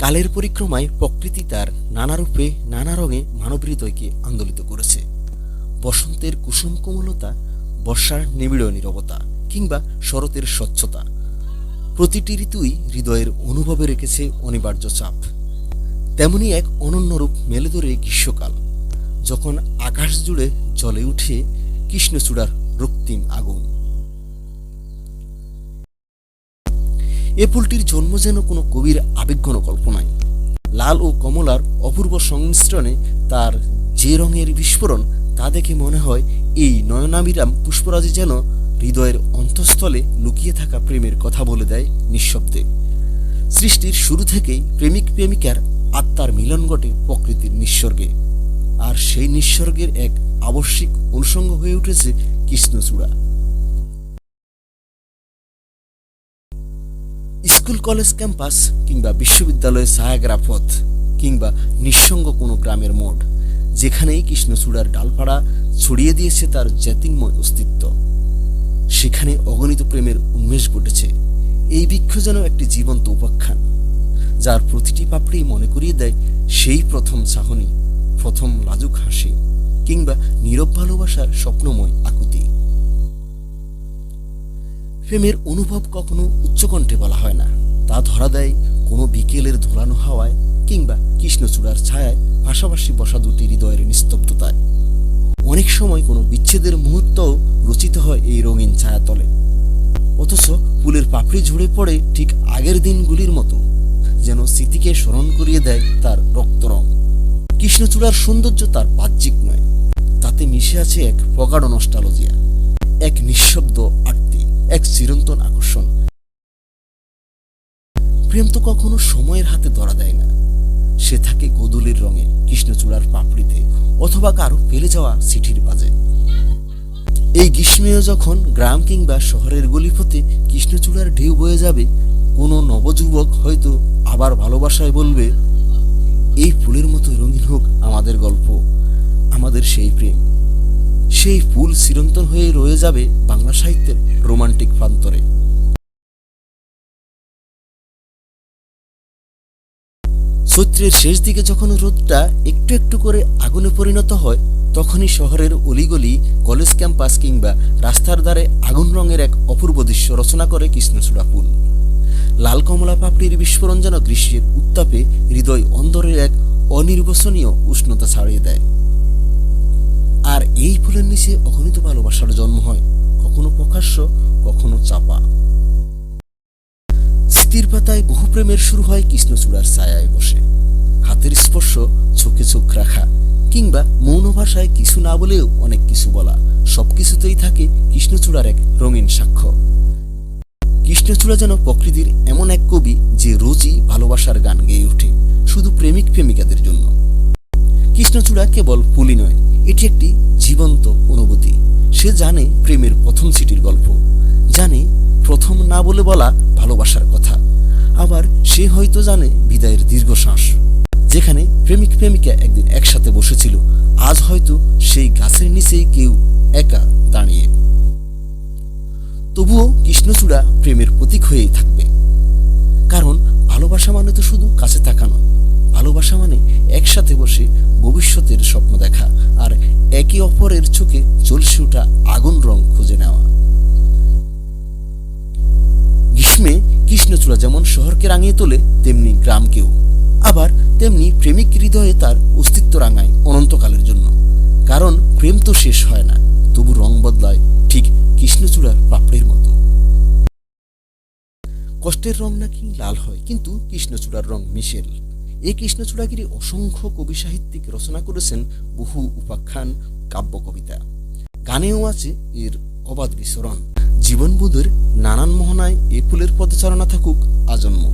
কালের পরিক্রমায় প্রকৃতি তার নানা রূপে, নানা রঙে মানব হৃদয়কে আন্দোলিত করেছে। বসন্তের কুসুম কোমলতা, বর্ষার নিবিড় নীরবতা কিংবা শরতের স্বচ্ছতা। প্রতিটি ঋতুই হৃদয়ের অনুভবে রেখেছে অনিবার্য চাপ। তেমনি এক অনন্য রূপ মেলে ধরে গ্রীষ্মকাল। যখন আকাশ জুড়ে জ্বলে উঠে কৃষ্ণচূড়ার রক্তিম আগুন। এ ফুলটির জন্ম যেন কোনো কবির আবেগঘন কল্পনায়। লাল ও কমলার অপূর্ব সংমিশ্রণে তার যে রঙের বিস্ফোরণ তা দেখে মনে হয় এই নয়নাবিরাম পুষ্পরাজি যেন হৃদয়ের অন্তঃস্থলে লুকিয়ে থাকা প্রেমের কথা বলে দেয় নিঃশব্দে। সৃষ্টির শুরু থেকেই প্রেমিক প্রেমিকার আত্মার মিলন ঘটে প্রকৃতির নিঃস্বর্গে। আর সেই নিঃস্বর্গের এক আবশ্যিক অনুষঙ্গ হয়ে উঠেছে কৃষ্ণচূড়া। স্কুল, কলেজ, ক্যাম্পাস কিংবা বিশ্ববিদ্যালয়ের ছায়াগ্রা পথ কিংবা নিঃসঙ্গ কোনো গ্রামের মোড় যেখানেই কৃষ্ণচূড়ার ডালপাড়া ছড়িয়ে দিয়েছে তার জ্যাতিন্ময় অস্তিত্ব। সেখানে অগণিত প্রেমের উন্মেষ ঘটেছে। এই বৃক্ষ যেন একটি জীবন্ত উপাখ্যান, যার প্রতিটি পাপড়ি মনে করিয়ে দেয় সেই প্রথম চাহনি, প্রথম লাজুক হাসি কিংবা নীরব ভালোবাসার স্বপ্নময় আকুতি। প্রেমের অনুভব কখনো উচ্চকণ্ঠে বলা হয় না। তা ধরা দেয় কোনো বিকেলের ধোলানো হাওয়ায় কিংবা কৃষ্ণচূড়ার ছায়ায় পাশাপাশি বসা দুটি হৃদয়ের নিস্তব্ধতায়। অনেক সময় কোনো বিচ্ছেদের মুহূর্তও রচিত হয় এই রঙিন ছায়াতলে। অথচ ফুলের পাপড়ি ঝরে পড়ে ঠিক আগের দিনগুলির মতো, যেন স্মৃতিকে স্মরণ করিয়ে দেয় তার রক্তরং কৃষ্ণচূড়ার সৌন্দর্য তার বাহ্যিক নয়, তাতে মিশে আছে এক প্রগাঢ় নস্টালজিয়া এক নিঃশব্দ আরতি এক চিরন্তন আকর্ষণ। প্রেম তো কখনো সময়ের হাতে ধরা দেয় না। সে থাকে গোদুলির রঙে, কৃষ্ণচূড়ার পাপড়িতে, অথবা কারও ফেলে যাওয়া চিঠির বাজে। এই গ্রীষ্মেও যখন গ্রাম কিংবা শহরের গলিপথে কৃষ্ণচূড়ার ঢেউ বয়ে যাবে, কোনো নবযুবক হয়তো আবার ভালোবাসায় বলবে, এই ফুলের মতো রঙিন হোক আমাদের গল্প, আমাদের সেই প্রেম। সেই ফুল চিরন্তন হয়ে রয়ে যাবে বাংলা সাহিত্যের রোমান্টিক প্রান্তরে। চৈত্রের শেষ দিকে যখন রোদটা একটু একটু করে আগুনে পরিণত হয়, তখনই শহরের অলিগলি, কলেজ ক্যাম্পাস কিংবা রাস্তার ধারে আগুন রঙের এক অপূর্ব দৃশ্য রচনা করে কৃষ্ণচূড়া ফুল। লাল কমলা পাপড়ির বিস্ফোরণ যেন গ্রীষ্মের উত্তাপে হৃদয় অন্দরের এক অনির্বচনীয় উষ্ণতা ছাড়িয়ে দেয়। এই অগণিত ভালোবাসার জন্ম হয়। কখনো প্রকাশ্য, কখনো চাপা। স্মৃতির পাতায় বহু প্রেমের শুরু হয় কৃষ্ণচূড়ার ছায়ায় বসে। হাতের স্পর্শ, চোখে চোখ রাখা, কিংবা মৌন ভাষায় কিছু না বলেও অনেক কিছু বলা, সবকিছুতেই থাকে কৃষ্ণচূড়ার এক রঙিন সাক্ষ্য। কৃষ্ণচূড়া যেন প্রকৃতির এমন এক কবি যে রোজই ভালোবাসার গান গেয়ে ওঠে, শুধু প্রেমিক প্রেমিকাদের জন্য। কৃষ্ণচূড়া কেবল ফুলই নয়, এটি একটি জীবন্ত অনুভূতি। সে জানে প্রেমের প্রথম চিঠির গল্প, জানে প্রথম না বলে বলা ভালোবাসার কথা, আবার সে হয়তো জানে বিদায়ের দীর্ঘশ্বাস। যেখানে প্রেমিক প্রেমিকা একদিন একসাথে বসেছিল, আজ হয়তো সেই গাছের নিচেই কেউ একা দাঁড়িয়ে। তবুও কৃষ্ণচূড়া প্রেমের প্রতীক হয়েই থাকবে। কারণ ভালোবাসা মানে তো শুধু কাছে থাকা নয় ভালোবাসা মানে একসাথে বসে ভবিষ্যতের স্বপ্ন দেখা আর একে অপরের চোখে জ্বলসে ওঠা আগুন রং খুঁজে নেওয়া। গ্রীষ্মে কৃষ্ণচূড়া যেমন শহরকে রাঙিয়ে তোলে, তেমনি গ্রামকেও। আবার তেমনি প্রেমিক হৃদয়ে তার অস্তিত্ব রাঙায় অনন্তকালের জন্য। কারণ প্রেম তো শেষ হয় না, তবু রং বদলায় ঠিক কৃষ্ণচূড়ার পাপড়ির মতো। কষ্টের রং নাকি লাল হয়, কিন্তু কৃষ্ণচূড়ার রং মিশেল। এই কৃষ্ণচূড়াগিরি অসংখ্য কবি সাহিত্যিক রচনা করেছেন বহু উপাখ্যান, কাব্য কবিতা। গানেও আছে এর অবাধ বিচরণ জীবনবোধের নানান মোহনায় এ ফুলের পদচারণা থাকুক আজন্ম।